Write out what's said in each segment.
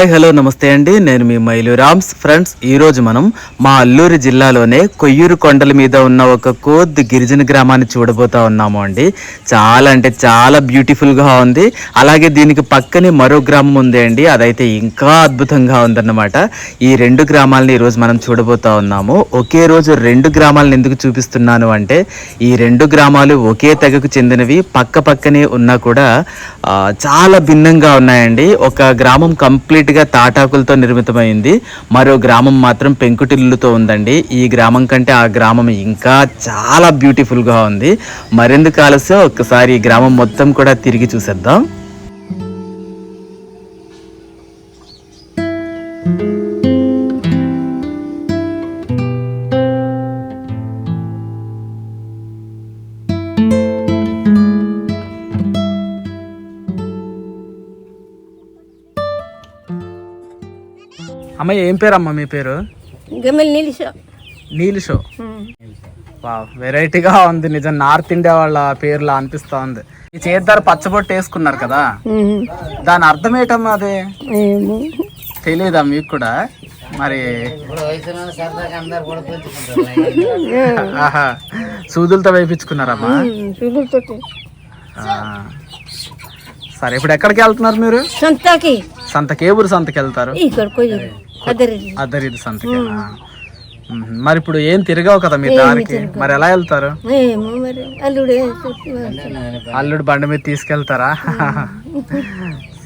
Hi hello నమస్తే అండి. నేను మీ మైలురామ్స్ ఫ్రెండ్స్ ఈరోజు మనం మా అల్లూరు జిల్లాలోనే కొయ్యూరు కొండల మీద ఉన్న ఒక కోద్ది గిరిజన గ్రామాన్ని చూడబోతా ఉన్నాము అండి. చాలా అంటే చాలా బ్యూటిఫుల్గా ఉంది. అలాగే దీనికి పక్కనే మరో గ్రామం ఉంది అండి. అదైతే ఇంకా అద్భుతంగా ఉందన్నమాట. ఈ రెండు గ్రామాలని ఈరోజు మనం చూడబోతా ఉన్నాము. ఒకే రోజు రెండు గ్రామాలను ఎందుకు చూపిస్తున్నాను అంటే ఈ రెండు గ్రామాలు ఒకే తెగకు చెందినవి పక్క పక్కనే ఉన్నా కూడా చాలా భిన్నంగా ఉన్నాయండి. ఒక గ్రామం కంప్లీట్ కంప్లీట్గా తాటాకులతో నిర్మితమైంది. మరో గ్రామం మాత్రం పెంకుటిల్లుతో ఉందండి. ఈ గ్రామం కంటే ఆ గ్రామం ఇంకా చాలా బ్యూటిఫుల్గా ఉంది. మరెందుకు ఆలస్యం? ఒక్కసారి ఈ గ్రామం మొత్తం కూడా తిరిగి చూసేద్దాం. అమ్మ ఏం పేరు అమ్మ మీ పేరు? గమ్మెలు నిలిచో నీల్ షో. వావ్ వెరైటీగా ఉంది. నిజం నార్త్ ఇండియా వాళ్ళ పేర్లా అనిపిస్తా ఉంది. ఈ చేద్దారు పచ్చబొట్టు వేసుకున్నారు కదా? దాని అర్థం ఏంటమ్మా అది? తెలియదా మీకు కూడా? మరి ఆహా సూదులతో వేయించుకున్నారమ్మా. సరే ఇప్పుడు ఎక్కడికి వెళ్తున్నారు మీరు? సొంతకి. సంతకి ఏ ఊరు సంతకి వెళ్తారు? అద్దరిది సంతకేనా. మరి ఇప్పుడు ఏం తిరగవు కదా మీ దారికి? మరి ఎలా వెళ్తారు? అల్లుడు బండి మీద తీసుకెళ్తారా?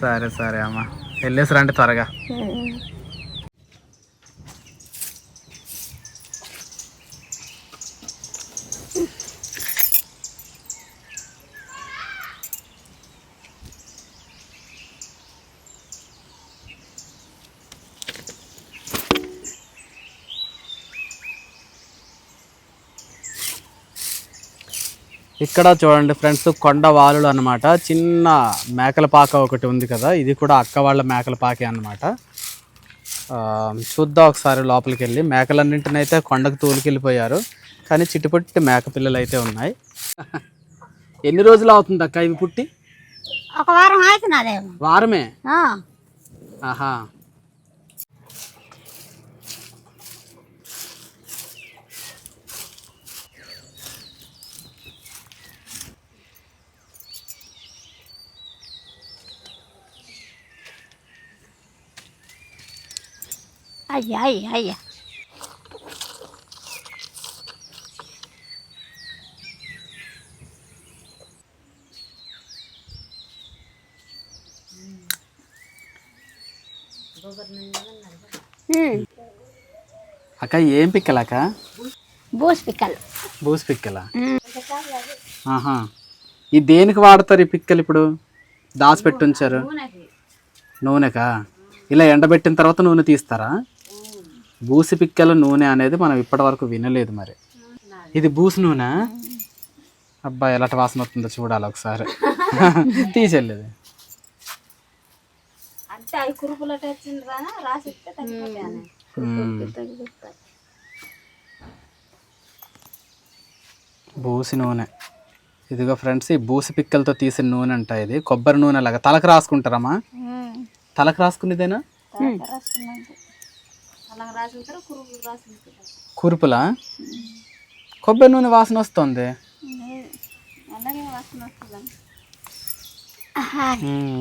సరే సరే అమ్మ. వెళ్ళేసి రండి త్వరగా. ఇక్కడ చూడండి ఫ్రెండ్స్ కొండ వాలులు అనమాట చిన్న మేకల పాక ఒకటి ఉంది కదా ఇది కూడా అక్క వాళ్ళ మేకల పాకే అనమాట చూద్దాం ఒకసారి లోపలికి వెళ్ళి మేకలన్నింటిని అయితే కొండకు తోలుకెళ్ళిపోయారు కానీ చిట్టుపట్టి మేక పిల్లలు అయితే ఉన్నాయి. ఎన్ని రోజులు అవుతుంది అక్క ఇవి పుట్టి? ఒక వారం వారమే? ఆహా. అయ్యా అయ్యా అయ్యా అక్క ఏం పిక్కలక్క బోస్ పిక్కలు. బూసి పిక్కల? ఆహా. ఈ దేనికి వాడతారు ఈ పిక్కలు ఇప్పుడు? దాచిపెట్టి ఉంచారు. నూనెకా? ఇలా ఎండబెట్టిన తర్వాత నూనె తీస్తారా? బూసి పిక్కల నూనె అనేది మనం ఇప్పటివరకు వినలేదు మరి. ఇది బూసి నూనె? అబ్బా ఎలాంటి వాసన వస్తుందో చూడాలి ఒకసారి. తీసేళ్ళేది బూసి నూనె. ఇదిగో ఫ్రెండ్స్ ఈ బూసి పిక్కలతో తీసిన నూనె అంట ఇది. కొబ్బరి నూనె లాగా. తలకు రాసుకుంటారమ్మా తలకు రాసుకునేదేనా? కురుపులా? కొబ్బరి నూనె వాసన వస్తుంది.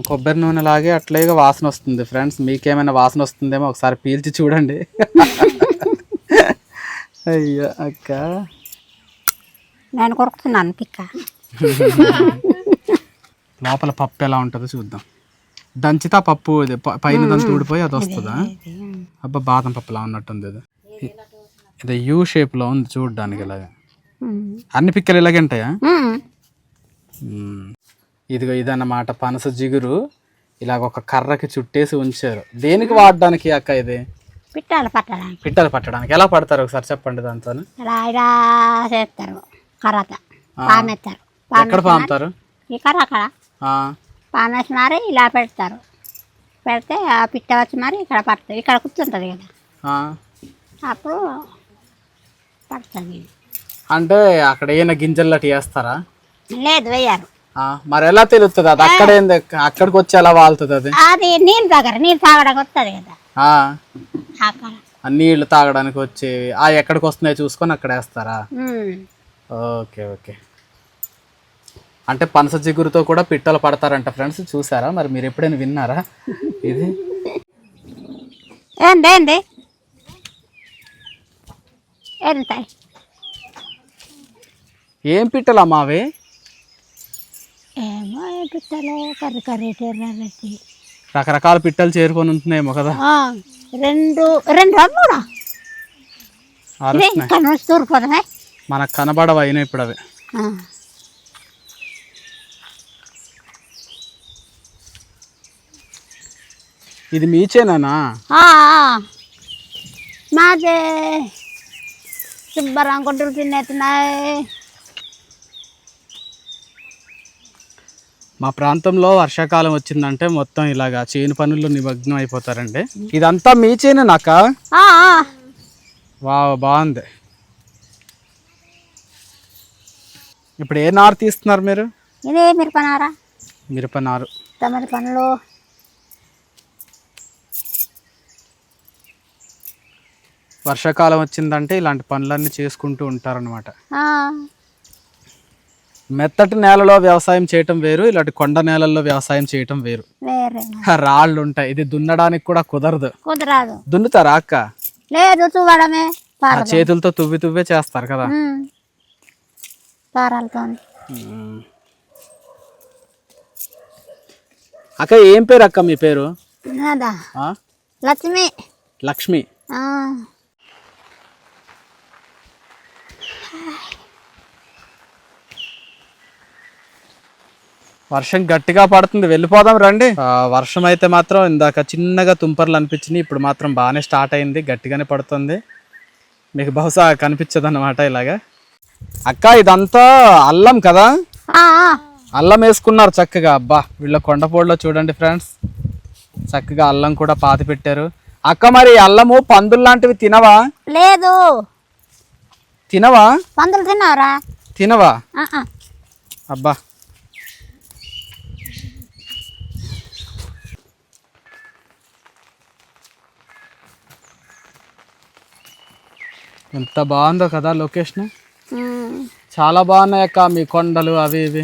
కొబ్బరి నూనె లాగే అట్లాగే వాసన వస్తుంది ఫ్రెండ్స్. మీకేమైనా వాసన వస్తుందేమో ఒకసారి పీల్చి చూడండి. అయ్యో అక్క. నేను కొరుకుతున్నాను పిక్క. లోపల పప్పు ఎలా ఉంటుందో చూద్దాం. దంచితే ఆ పప్పు ఇది ప- పైన దంచి ఊడిపోయి అది వస్తుందా? అబ్బా బాదం పప్పులా ఉన్నట్టుంది ఇది. ఇ- ఇది యూ షేప్లో ఉంది చూడడానికి ఇలాగా. అన్ని పిక్కలు ఇలాగే ఉంటాయా? మ్మ్. ఇదిగో ఇదన్నమాట పనస జిగురు. ఇలాగ ఒక కర్రకి చుట్టేసి ఉంచారు. దేనికి వాడడానికి అక్క ఇది? పిట్టాలు పట్టడానికి. పిట్టలు పట్టడానికి. ఎలా పడతారు ఒకసారి చెప్పండి దాంతో ఇలా ఇలా చేస్తారు. కర్రత. పామెత్తారు. ఎక్కడ పాముతారు? ఈ కర్ర అక్కడ. ఆ, పామేసి మరి ఇలా పెడతారు. పెడితే ఆ పిట్ట వచ్చి మరి ఇక్కడ పడుతుంది. ఇక్కడ కూర్చుంటుంది కదా. అప్పుడు పడుతుంది. అంటే అక్కడ ఏమైనా గింజలు అటు వేస్తారా? లేదు వేయరు. మరి ఎలా తెలుస్తుంది అది అక్కడ ఏంది? అక్కడికి వచ్చి ఎలా వాళ్తుంది అది? అది నీళ్ళు దగ్గర నీళ్ళు తాగడానికి వస్తుంది కదా. అక్కడ నీళ్ళు తాగడానికి వచ్చేవి. ఆ ఎక్కడికి వస్తున్నాయి చూసుకొని అక్కడ వేస్తారా. Okay okay. అంటే పనస జిగురుతో కూడా పిట్టలు పడతారంట ఫ్రెండ్స్ చూసారా? మరి మీరు ఎప్పుడైనా విన్నారా? ఇది. ఏంది ఏంది? ఎంత ఏం ఏమో పిట్టలు కర్రీ కర్రీ ఎర్రటి రకరకాల పిట్టలు చేరుకొని ఉంటున్నాయేమో కదా. రెండు మూడా? అరుస్తున్నాయి మనకు కనబడవు అయినా ఇప్పుడు అవి ఇది మీచేనా మాది. శుభ్రం గుడ్డలు తినేస్తున్నాయి మా ప్రాంతంలో వర్షాకాలం వచ్చిందంటే మొత్తం ఇలాగా చేను పనుల్లో నిమగ్నం అయిపోతారండి. ఇదంతా మీ చేనే నాక. వా బాగుంది. ఇప్పుడు ఏ నారు తీస్తున్నారు మీరు? ఇదే మిరపనారా మిరప నారు. తమరి పనులు. వర్షాకాలం వచ్చిందంటే ఇలాంటి పనులన్నీ చేసుకుంటూ ఉంటారనమాట మెత్తటి నేలలో వ్యవసాయం చేయటం వేరు ఇలాంటి కొండ నేలల్లో వ్యవసాయం చేయటం వేరు. రాళ్ళు ఉంటాయి. ఇది దున్నడానికి కూడా కుదరదు. కుదరాదు. దున్నుతారా అక్క? లేదు పారలు చేతులతో తువ్వి తువ్వే చేస్తారు కదా? పారాలతో. అక్క ఏం పేరు అక్క మీ పేరు? లక్ష్మి. లక్ష్మి. వర్షం గట్టిగా పడుతుంది. వెళ్ళిపోదాం రండి. ఆ, వర్షం అయితే మాత్రం ఇందాక చిన్నగా తుంపర్లు అనిపించినాయి. ఇప్పుడు మాత్రం బాగానే స్టార్ట్ అయింది. గట్టిగానే పడుతుంది. మీకు బహుశా కనిపించదు అనమాట ఇలాగా. అక్క ఇదంతా అల్లం కదా. అల్లం వేసుకున్నారు చక్కగా. అబ్బా వీళ్ళ కొండపోడులో చూడండి ఫ్రెండ్స్. చక్కగా అల్లం కూడా పాతి పెట్టారు. అక్క మరి అల్లము పందులు లాంటివి తినవా? లేదు. తినవా? పందులు తిన్నావురా? తినవా? ఆ, ఆ. అబ్బా ఎంత బాగుందో కదా లొకేషన్. చాలా బాగున్నాయి అక్క మీ కొండలు అవి ఇవి.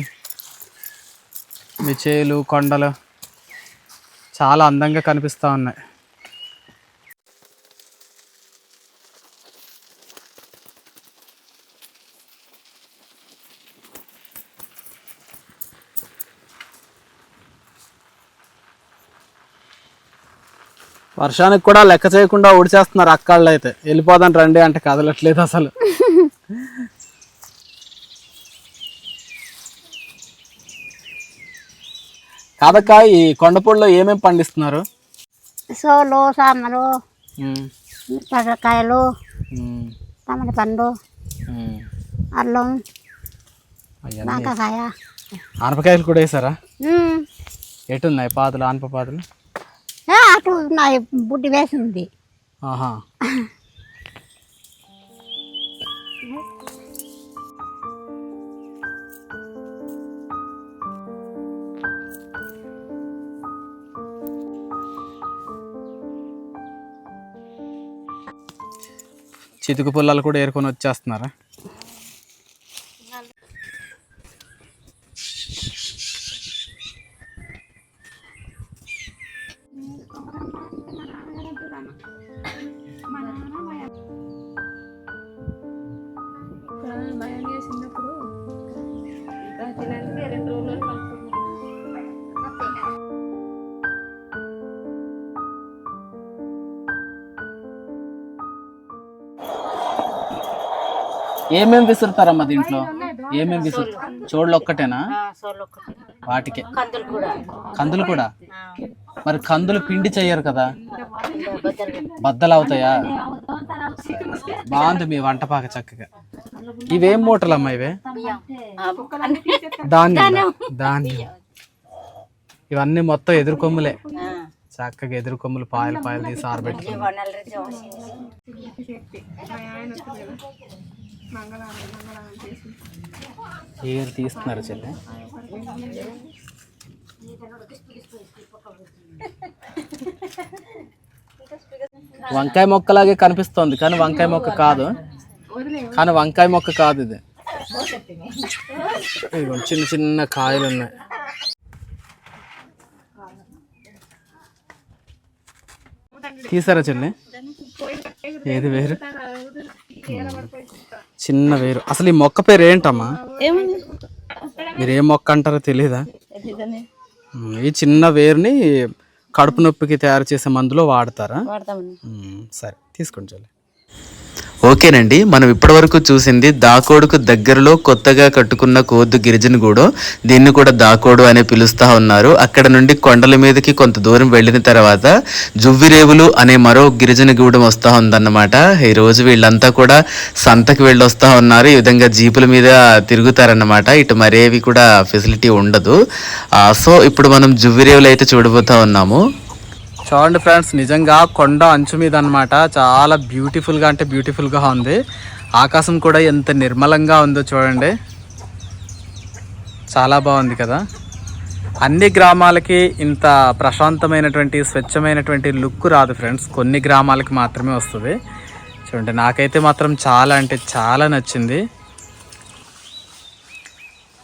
మీ చేలు కొండలు. చాలా అందంగా కనిపిస్తూ ఉన్నాయి. వర్షానికి కూడా లెక్క చేయకుండా ఊడిచేస్తున్నారు అక్కాళ్ళు అయితే. వెళ్ళిపోదాం రండి అంటే కదలట్లేదు అసలు. కాదక్క ఈ కొండపూడిలో ఏమేమి పండిస్తున్నారు? సోలు సామలు పండు. అల్లం ఆనపకాయలు కూడా వేసారా? ఉమ్. ఎటున్నాయి పాదులు ఆనప పాదులు? ఏ, అటు నా బుడ్డి వేసింది. ఆహా. చితుకు పుల్లలు కూడా ఏరుకొని వచ్చేస్తున్నారా? ఏమేమి విసురుతారమ్మా దీంట్లో? ఏమేమి విసురు చోళ్ళు ఒక్కటేనా వాటికే. కందులు కూడా. మరి కందులు పిండి చెయ్యరు కదా. బద్దలు అవుతాయా బాగుంది మీ వంట పాక చక్కగా. ఇవేం మూటలమ్మా ఇవే? ధాన్యం. ధాన్యం. ఇవన్నీ మొత్తం ఎదురు కొమ్ములే. చక్కగా ఎదురు కొమ్ములు పాయలు పాయలు తీసి ఆరబెట్టుకున్నాం ఏరు తీస్తున్నారు చెల్లె? వంకాయ మొక్కలాగే కనిపిస్తోంది కానీ వంకాయ మొక్క కాదు. కానీ వంకాయ మొక్క కాదు ఇది. చిన్న చిన్న కాయలు ఉన్నాయి. తీసారా చెల్లి? ఏది వేరు? చిన్న వేరు. అసలు ఈ మొక్క పేరు ఏంటమ్మా? మీరు ఏ మొక్క అంటారో తెలీదా? ఈ చిన్న వేరుని కడుపు నొప్పికి తయారు చేసే మందులో వాడతారా? సరే తీసుకోండి చాలు ఓకేనండి మనం ఇప్పటివరకు చూసింది దాకోడుకు దగ్గరలో కొత్తగా కట్టుకున్న కోద్దు గిరిజనగూడు దీన్ని కూడా దాకోడు అని పిలుస్తూ ఉన్నారు. అక్కడ నుండి కొండల మీదకి కొంత దూరం వెళ్ళిన తర్వాత జువ్విరేవులు అనే మరో గిరిజనగూడెం వస్తూ ఉందన్నమాట. ఈ రోజు వీళ్ళంతా కూడా సంతకి వెళ్ళొస్తూ ఉన్నారు. ఈ విధంగా జీపుల మీద తిరుగుతారన్నమాట. ఇటు మరేవి కూడా ఫెసిలిటీ ఉండదు. సో ఇప్పుడు మనం జువ్విరేవులు అయితే చూడబోతా ఉన్నాము. చూడండి ఫ్రెండ్స్ నిజంగా కొండ అంచు మీద అనమాట చాలా బ్యూటిఫుల్గా అంటే బ్యూటిఫుల్గా ఉంది. ఆకాశం కూడా ఎంత నిర్మలంగా ఉందో చూడండి. చాలా బాగుంది కదా. అన్ని గ్రామాలకి ఇంత ప్రశాంతమైనటువంటి స్వచ్ఛమైనటువంటి లుక్ రాదు ఫ్రెండ్స్. కొన్ని గ్రామాలకి మాత్రమే వస్తుంది. చూడండి నాకైతే మాత్రం చాలా అంటే చాలా నచ్చింది.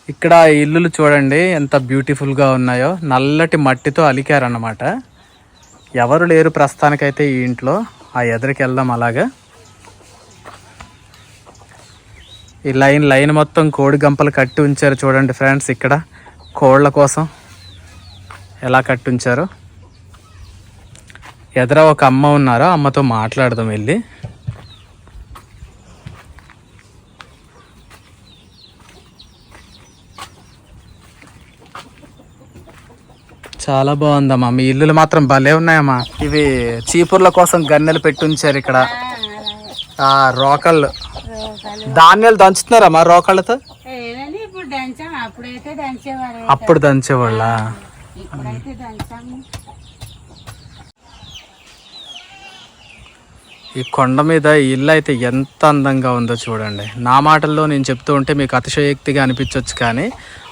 ఇక్కడ ఇల్లులు చూడండి ఎంత బ్యూటిఫుల్గా ఉన్నాయో. నల్లటి మట్టితో అలికారన్నమాట. ఎవరు లేరు ప్రస్తుతానికైతే ఈ ఇంట్లో. ఆ ఎదురుకి వెళ్దాం అలాగా. ఈ లైన్ లైన్ మొత్తం కోడి గంపలు కట్టి ఉంచారు చూడండి ఫ్రెండ్స్ ఇక్కడ. కోళ్ళ కోసం ఎలా కట్టి ఉంచారు. ఎదుర ఒక అమ్మ ఉన్నారు ఆ అమ్మతో మాట్లాడదాం వెళ్ళి. చాలా బాగుందమ్మా. మీ ఇల్లులు మాత్రం భలే ఉన్నాయమ్మా. ఇవి చీపుర్ల కోసం గన్నెలు పెట్టి ఉంచారు ఇక్కడ. ఆ రోకళ్ళు. ధాన్యాలు దంచుతున్నారమ్మా రోకళ్ళతో? అప్పుడు దంచేవాళ్ళ? ఈ కొండ మీద ఈ ఇల్లు అయితే ఎంత అందంగా ఉందో చూడండి. నా మాటల్లో నేను చెప్తూ ఉంటే మీకు అతిశయోక్తిగా అనిపించవచ్చు కానీ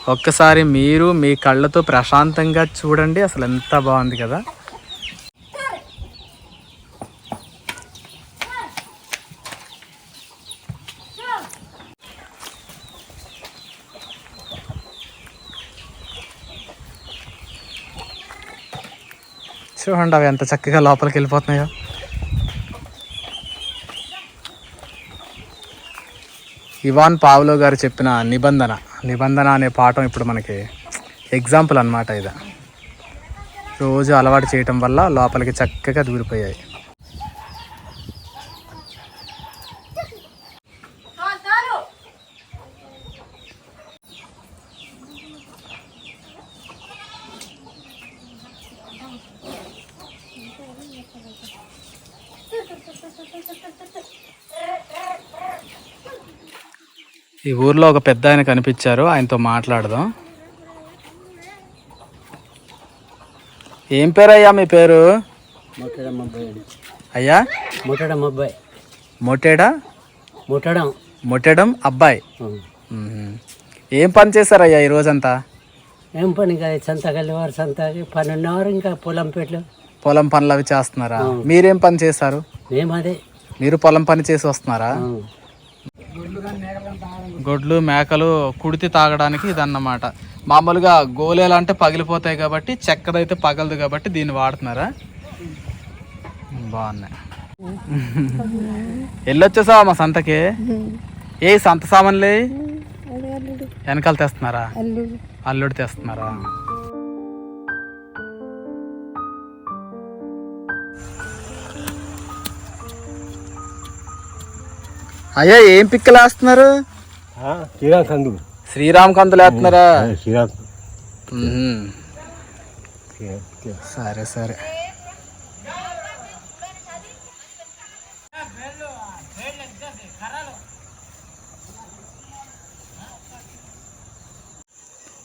ఒక్కసారి మీరు మీ కళ్ళతో ప్రశాంతంగా చూడండి. అసలు ఎంత బాగుంది కదా? చూడండి అవి ఎంత చక్కగా లోపలికి వెళ్ళిపోతున్నాయో. ఇవాన్ పావులో గారు చెప్పిన నిబంధన నిబంధన అనే పాఠం ఇప్పుడు మనకి ఎగ్జాంపుల్ అన్నమాట ఇది. రోజు అలవాటు చేయటం వల్ల లోపలికి చక్కగా దూరిపోయాయి. ఈ ఊర్లో ఒక పెద్ద ఆయన కనిపించారు ఆయనతో మాట్లాడదాం. ఏం పేరు అయ్యా మీ పేరు? ముట్టడం అయ్యా? ముట్టడం అబ్బాయి. మొటేడా? ముట్టడం మొట్టడం అబ్బాయి. ఏం పని చేశారయ్యా ఈ రోజంతా? ఏం పని ఇంకా సంతకెళ్ళి వారు సంతకి పని ఉన్నవారు ఇంకా పొలం పెట్లు. పొలం పనులు అవి చేస్తున్నారా? మీరేం పని చేశారు? మేము అదే మీరు పొలం పని చేసి వస్తున్నారా. గొడ్లు మేకలు కుడితి తాగడానికి ఇదన్నమాట. మామూలుగా గోలేలు అంటే పగిలిపోతాయి కాబట్టి చెక్కదైతే పగలదు కాబట్టి దీన్ని వాడుతున్నారా? బాగున్నాయి. వెళ్ళొచ్చేసావా మా సంతకి? ఏ సంత సామాన్లే? వెనకాల తెస్తున్నారా? అల్లుడు తెస్తున్నారా? అయ్యా ఏం పిక్కలేస్తున్నారు? శ్రీరామ్ కందు శ్రీరామ్ కందులు వేస్తున్నారా? శ్రీరామ్. సరే సరే.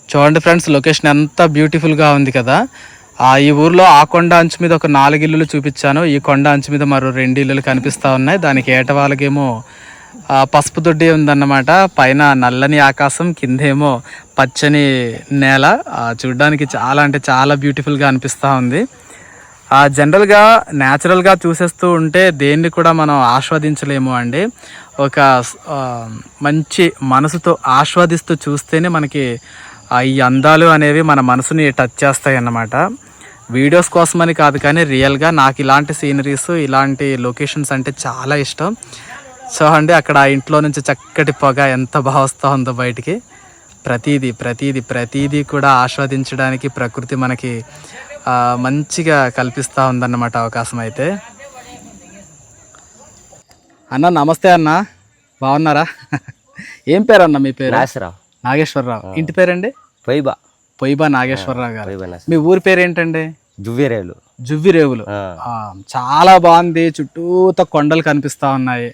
చూడండి ఫ్రెండ్స్ లొకేషన్ ఎంత బ్యూటిఫుల్గా ఉంది కదా. ఆ ఈ ఊర్లో ఆ కొండ అంచు మీద ఒక నాలుగు ఇల్లులు చూపించాను. ఈ కొండ అంచు మీద మరో రెండు ఇల్లులు కనిపిస్తూ ఉన్నాయి. దానికి ఏటవాళ్ళకేమో పసుపు దొడ్డి ఉందన్నమాట. పైన నల్లని ఆకాశం కిందేమో పచ్చని నేల. చూడడానికి చూడ్డానికి చాలా అంటే చాలా బ్యూటిఫుల్గా అనిపిస్తూ ఉంది. ఆ, జనరల్గా న్యాచురల్గా చూసేస్తూ ఉంటే దేన్ని కూడా మనం ఆస్వాదించలేము అండి. ఒక మంచి మనసుతో ఆస్వాదిస్తూ చూస్తేనే మనకి ఈ అందాలు అనేవి మన మనసుని టచ్ చేస్తాయి అన్నమాట వీడియోస్ కోసమని కాదు కానీ రియల్గా నాకు ఇలాంటి సీనరీస్ ఇలాంటి లొకేషన్స్ అంటే చాలా ఇష్టం. సో అండి అక్కడ ఆ ఇంట్లో నుంచి చక్కటి పొగ ఎంత బాగా వస్తూ ఉందో బయటికి. ప్రతీది ప్రతీది ప్రతీది కూడా ఆస్వాదించడానికి ప్రకృతి మనకి ఆ, మంచిగా కల్పిస్తూ ఉందన్నమాట అవకాశం అయితే. అన్న నమస్తే అన్న. బాగున్నారా? ఏం పేరు అన్న మీ పేరు? నాసరావు నాగేశ్వరరావు. ఇంటి పేరండి? పైబా పొయ్యిబా నాగేశ్వరరావు గారు. మీ ఊరి పేరు ఏంటండి జువ్విరేవులు. ఆ, చాలా బాగుంది. చుట్టూత కొండలు కనిపిస్తా ఉన్నాయి.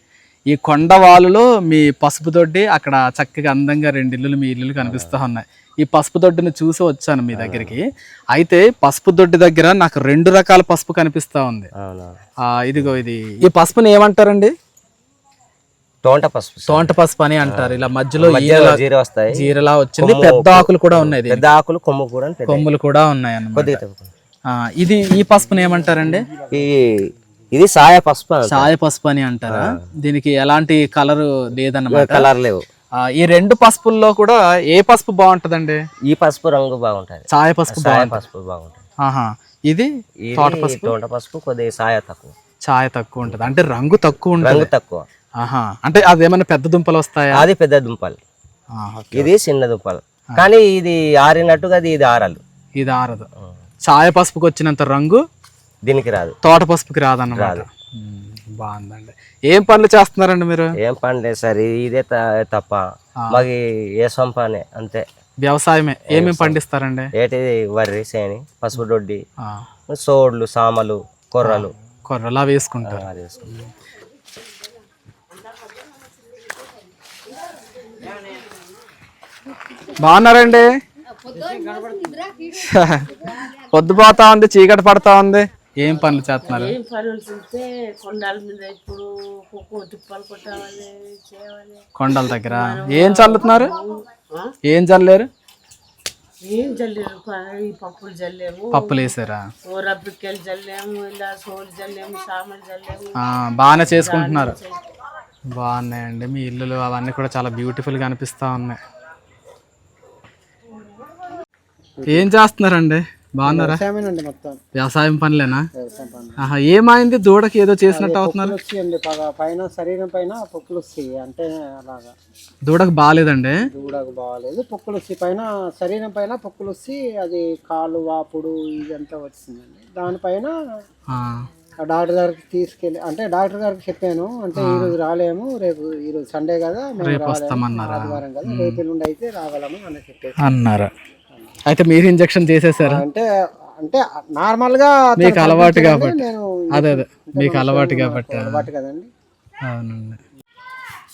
ఈ కొండ వాలులో మీ పసుపు దొడ్డి అక్కడ చక్కగా అందంగా రెండు ఇల్లులు మీ ఇల్లులు కనిపిస్తా ఉన్నాయి. ఈ పసుపు దొడ్డిని చూసి వచ్చాను మీ దగ్గరికి. అయితే పసుపు దొడ్డి దగ్గర నాకు రెండు రకాల పసుపు కనిపిస్తా ఉంది. ఇదిగో ఇది. ఈ పసుపుని ఏమంటారండి? తోంట పసుపు. తోంట పసుపు అని అంటారు. ఇలా మధ్యలో జీర వస్తాయి. జీరలా వచ్చింది. పెద్ద ఆకులు కూడా ఉన్నాయి. పెద్ద ఆకులు కొమ్ము కూడా కొమ్ములు కూడా ఉన్నాయి అన్నమాట ఇది ఈ పసుపుని ఏమంటారండి? ఈ ఇది సాయ పసుపు. సాయ పసుపు అని అంటారా? దీనికి ఎలాంటి కలర్ లేదన్నమాట? కలర్ లేవు. ఈ రెండు పసుపుల్లో కూడా ఏ పసుపు బాగుంటదండి? ఈ పసుపు రంగు బాగుంటది. సాయ పసుపు సాయ బాగుంటది. పసుపు బాగుంటది. ఇది తోట పసుపు? తోట పసుపు కొద్దిగా సాయ తక్కువ. ఛాయ తక్కువ ఉంటది. అంటే రంగు తక్కువ ఉంటది. రంగు తక్కువ. ఆహా. అంటే అదేమైనా పెద్ద దుంపలు వస్తాయా? అది పెద్ద దుంపలు. ఇది చిన్న దుంపలు. కానీ ఇది ఆరినట్టుగా అది ఇది ఆరాలు ఇది ఆరదు. ఛాయ పసుపుకి వచ్చినంత రంగు దీనికి రాదు. తోట పసుపుకి రాదన్నమాట. ఉమ్, బాగుందండి. ఏం పనులు చేస్తున్నారండి మీరు? ఏం పని లేదు సార్ ఇదే త- తప్ప. మాకు ఏ సొంపనే అంతే. వ్యవసాయమే. ఏమేమి పండిస్తారండి? ఏటిది వరి సేని పసుపు దొడ్డి ఆ, సోడ్లు సామలు కొర్రలు. కొర్రలా వేసుకుంటారు. అది వేసుకుంటాం. బాగున్నారండి? పొద్దుపోతా ఉంది చీకటి పడతా ఉంది. ఏం పనులు చేస్తున్నారు? పనులు చూస్తే కొండల మీద ఇప్పుడు తిప్పలు కొట్టాలి చేయాలి కొండల దగ్గర. ఏం చల్లుతున్నారు? ఏం చల్లారు? ఏం చల్లేరు? ఈ పప్పులు చల్లేము. పప్పులు వేసారా? ఓ రబ్బిక్కలు చల్లేము ఇలా సోలు చల్లేము సామలు చల్లేము. బాగానే చేసుకుంటున్నారు. బాగున్నాయండి. మీ ఇల్లులు అవన్నీ కూడా చాలా బ్యూటిఫుల్గా అనిపిస్తా ఉన్నాయి. ఏం చేస్తున్నారండి? బాగున్నారా? వ్యవసాయం పనులేనా? ఆహా, ఏమైంది? దూడకి ఏదో చేసినట్టు అవుతున్నారు? పైన శరీరం పైన పొక్కులు వస్తాయి అంటే అలాగా. దూడకు బాగాలేదండి? దూడకు బాగాలేదు. పొక్కులు వస్తాయి పైన శరీరం పైన పొక్కులు వస్తే అది కాలు వాపుడు ఇదంతా వచ్చిందండి. దానిపైన డాక్టర్ గారికి తీసుకెళ్ళి అంటే డాక్టర్ గారికి చెప్పాను అంటే ఈ రోజు రాలేము రేపు ఈ రోజు సండే కదా మేము రేపు రాలేము వస్తామన్నారా? ఆదివారం కదా రేపు ఎల్లుండి అయితే రాగలము అని చెప్పేసి. అన్నారు? అయితే మీరు ఇంజక్షన్ చేసేసారా? అంటే అంటే నార్మల్గా మీకు అలవాటు కాబట్టి. అదే అదే. మీకు అలవాటు కాబట్టి. అలవాటు కదండి. అవునండి.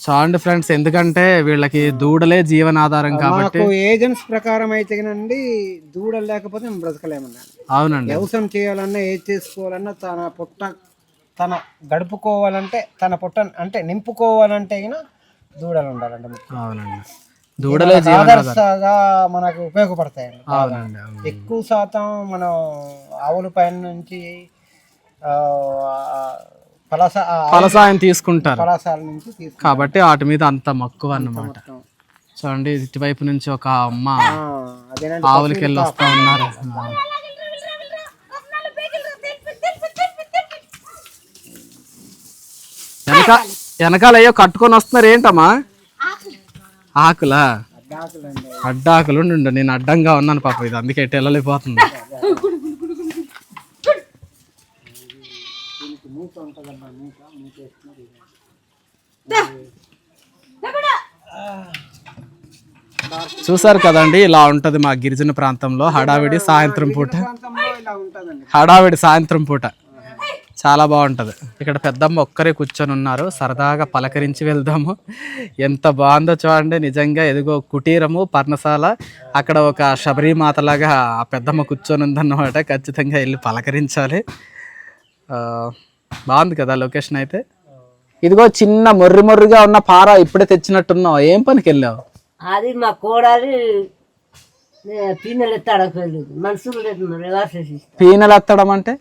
చాలండి ఫ్రెండ్స్ ఎందుకంటే వీళ్ళకి దూడలే జీవనాధారం కాబట్టి మాకు ఏజెన్సీ ప్రకారం అయితే నండి దూడలు లేకపోతే మేము బ్రతకలేమన్నా అవునండి. వ్యవసాయం చేయాలన్నా ఏది చేసుకోవాలన్నా తన పొట్ట తన గడుపుకోవాలంటే తన పొట్ట అంటే నింపుకోవాలంటే దూడలు ఉండాలండి. అవునండి. దూడలే ఆదర్శగా మనకు ఉపయోగపడతాయండి అవునండి. ఎక్కువ శాతం మనం ఆవుల పైన నుంచి ఆ, ఫలసాయం తీసుకుంటారు. నుంచి కాబట్టి వాటి మీద అంత మక్కువ అన్నమాట. చూడండి ఇటువైపు నుంచి ఒక అమ్మ ఆవులకి వెళ్ళి వస్తా ఉన్నారు. వెనక వెనకాల అయ్యో కట్టుకొని వస్తున్నారు ఏంటమ్మా? ఆకులా? అడ్డాకులు ఉండు నేను అడ్డంగా ఉన్నాను పాప ఇది అందుకే ఎటు వెళ్ళలేకపోతుంది. చూసారు కదండి ఇలా ఉంటది మా గిరిజన ప్రాంతంలో హడావిడి సాయంత్రం పూట. హడావిడి సాయంత్రం పూట. చాలా బాగుంటది. ఇక్కడ పెద్దమ్మ ఒక్కరే కూర్చొని ఉన్నారు. సరదాగా పలకరించి వెళ్దాము. ఎంత బాగుందో చూడండి. నిజంగా ఎదుగో కుటీరము పర్ణశాల. అక్కడ ఒక శబరిమాతలాగా ఆ పెద్దమ్మ కూర్చొని ఉందన్నమాట. ఖచ్చితంగా వెళ్ళి పలకరించాలి. బాగుంది కదా లొకేషన్ అయితే. ఇదిగో చిన్న మొర్రి మొర్రిగా ఉన్న పార ఇప్పుడే తెచ్చినట్టున్నావు. ఏం పనికి వెళ్ళావు అది మా కోడాలి మనుషులు మరి రివర్స్ చేసి పీనెలు ఎత్తడం అంటే?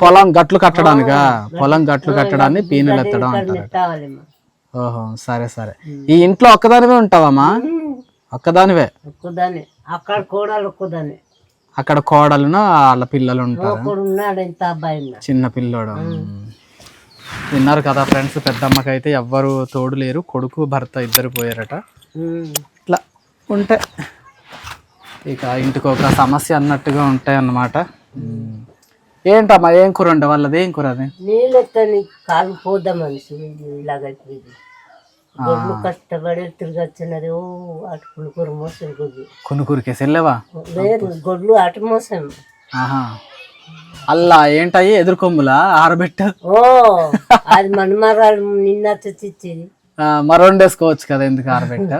పొలం గట్లు కట్టడానికా? పొలం గట్లు కట్టడాన్ని పీనెలు ఎత్తడం అంటారు ఓహో సరే సరే. ఈ ఇంట్లో ఒక్కదానివే ఉంటావమ్మా? ఒక్కదానివే? అక్కడ కోడాలు అక్కడ కోడలును వాళ్ళ పిల్లలు ఉంటారు? చిన్న పిల్లోడు. విన్నారు కదా ఫ్రెండ్స్ పెద్దమ్మకైతే ఎవ్వరు తోడు లేరు కొడుకు భర్త ఇద్దరు పోయారట. ఇట్లా ఉంటే ఇక ఇంటికి ఒక సమస్య అన్నట్టుగా ఉంటాయి అన్నమాట. ఏంటమ్మా ఏం కూర ఉండే వాళ్ళది ఏం కూర అది? నీళ్ళు ఎత్తని కాలు పోద్దాం మనిషి ఇలాగైపోయింది గొడ్లు కష్టపడి తిరిగి వచ్చినది ఓ అటు పులుకూర మోసం గొడ్లు కొనుకూరికేసి వెళ్ళావా లేదు గొడ్లు అటు మోసం ఆహా. అల్లా ఏంటయ్యి ఎదురుకొమ్ములా ఆరబెట్ట. ఓ అది మనమరాలు నిన్న తెచ్చిచ్చేది మరో వండేసుకోవచ్చు కదా ఎందుకు ఆరబెట్ట?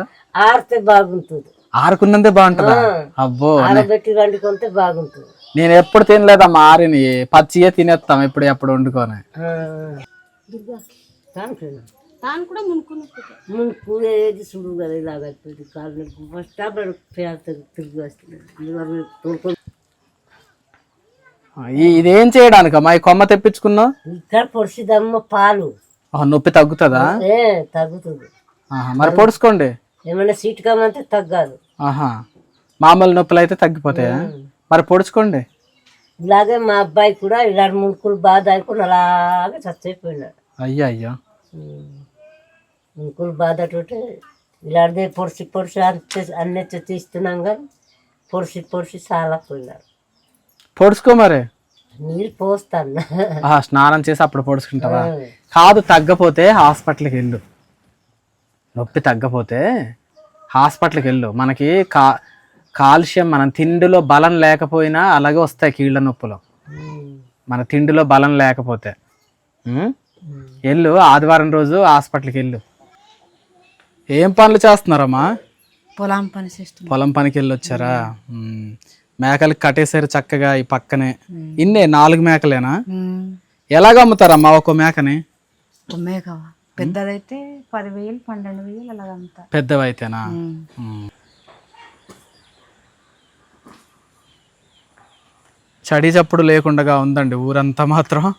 ఆరితే బాగుంటుంది. ఆరుకున్నందే బాగుంటుందా? అబ్బో ఆరబెట్టి వండుకుంటే బాగుంటుంది. నేను ఎప్పుడు తినలేదమ్మా ఆరిని పచ్చియే తినేస్తాం ఎప్పుడు ఎప్పుడు వండుకొని. ఏది చూడు కదా ఫస్ట్ అప్పుడు పేరుతుంది తిరిగి వస్తుంది. తోడుకొని ఈ- ఇదేం కొమ్మ తెప్పించుకున్నావు ఇక్కడ పొడిచిదమ్మ పాలు. ఆహా, నొప్పి తగ్గుతుందా? ఏ తగ్గుతుంది. ఆహా, మరి పొడుచుకోండి. ఏమైనా సీట్ కమ్మంటే తగ్గదు ఆహా మామూలు నొప్పులు అయితే తగ్గిపోతాయా మరి పొడుచుకోండి. ఇలాగే మా అబ్బాయి కూడా ఇలా మునుకులు బాధ అయిపోయి అలాగే చచ్చిపోయినాడు. అయ్యో అయ్యో మునుకులు బాధతోటి ఇలాంటిదే పొడిచి అంతే అన్నీ తీస్తున్నాం కానీ పొడిచి పొడిచి చాలా పోయినాడు పొడుచుకో మరి. నీళ్ళు పోస్తాను స్నానం చేసి అప్పుడు పొడుచుకుంటావా? కాదు తగ్గపోతే హాస్పిటల్కి వెళ్ళు. నొప్పి తగ్గపోతే హాస్పిటల్కి వెళ్ళు. మనకి కా కాల్షియం మనం తిండిలో బలం లేకపోయినా అలాగే వస్తాయి కీళ్ళ నొప్పులు. మన తిండిలో బలం లేకపోతే? వెళ్ళు ఆదివారం రోజు హాస్పిటల్కి వెళ్ళు. ఏం పనులు చేస్తున్నారమ్మా? పొలం పని పొలం పనికి వెళ్ళి వచ్చారా ఉం. మేకలకి కట్టేశారు చక్కగా ఈ పక్కనే. ఇన్నే నాలుగు మేకలేనా? ఎలాగ అమ్ముతారమ్మా ఒక్కో మేకని? మేకవా? పెద్దదైతే పదివేలు పన్నెండు వేలు అలాగంతా పెద్దవైతేనా? చడి చప్పుడు లేకుండా ఉందండి ఊరంతా మాత్రం.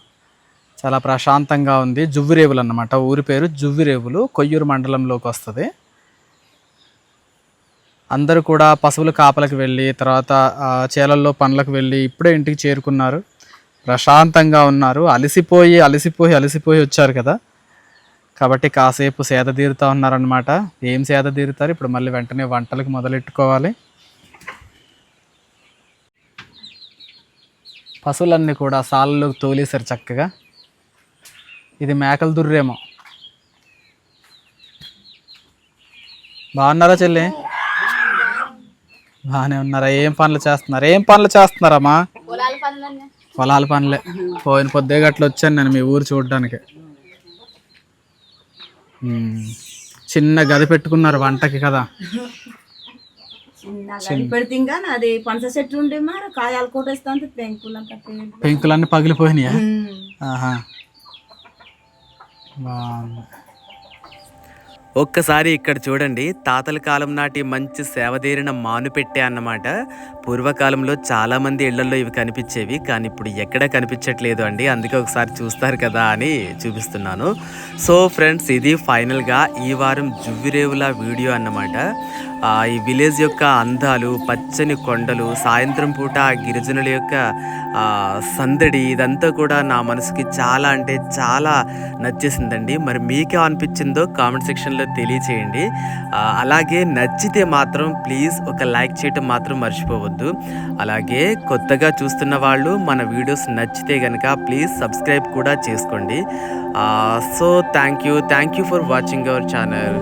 చాలా ప్రశాంతంగా ఉంది. జువ్విరేవులు అన్నమాట. ఊరి పేరు జువ్విరేవులు. కొయ్యూరు మండలంలోకి వస్తుంది. అందరూ కూడా పశువుల కాపలకు వెళ్ళి తర్వాత చేలల్లో పనులకు వెళ్ళి ఇప్పుడే ఇంటికి చేరుకున్నారు. ప్రశాంతంగా ఉన్నారు. అలసిపోయి అలసిపోయి అలసిపోయి వచ్చారు కదా. కాబట్టి కాసేపు సేద తీరుతా ఉన్నారనమాట ఏం సేద తీరుతారు? ఇప్పుడు మళ్ళీ వెంటనే వంటలకు మొదలెట్టుకోవాలి. పశువులన్నీ కూడా సాలలోకి తోలేశారు చక్కగా. ఇది మేకల దుర్రేమో. బాగున్నారా చెల్లి? బాగానే ఉన్నారా? ఏం పనులు చేస్తున్నారు? ఏం పనులు చేస్తున్నారమ్మా? పొలాల పనులే. పోయిన పొద్దే గట్ల వచ్చాను నేను మీ ఊరు చూడడానికి. చిన్న గది పెట్టుకున్నారు వంటకి కదా. పెడితే ఇంకా అది పనస చెట్టు ఉండే మరి కాయాలు కొట్టేస్తా అంటే పెంకులంతా పేలు. పెంకులన్నీ పగిలిపోయినాయా? ఒక్కసారి ఇక్కడ చూడండి తాతల కాలం నాటి మంచి సేవదీరిన మానుపెట్టే అన్నమాట. పూర్వకాలంలో చాలా మంది ఇళ్ళలో ఇవి కనిపించేవి కానీ ఇప్పుడు ఎక్కడ కనిపించట్లేదు అండి. అందుకే ఒకసారి చూస్తారు కదా అని చూపిస్తున్నాను. సో ఫ్రెండ్స్ ఇది ఫైనల్గా ఈ వారం జువ్విరేవుల వీడియో అన్నమాట. ఈ విలేజ్ యొక్క అందాలు పచ్చని కొండలు సాయంత్రం పూట ఆ గిరిజనుల యొక్క సందడి ఇదంతా కూడా నా మనసుకి చాలా అంటే చాలా నచ్చేసిందండి. మరి మీకే అనిపించిందో కామెంట్ సెక్షన్లో తెలియచేయండి. అలాగే నచ్చితే మాత్రం ప్లీజ్ ఒక లైక్ చేయటం మాత్రం మర్చిపోవద్దు. అలాగే కొత్తగా చూస్తున్న వాళ్ళు మన వీడియోస్ నచ్చితే కనుక ప్లీజ్ సబ్స్క్రైబ్ కూడా చేసుకోండి. So thank you. Thank you for watching our channel.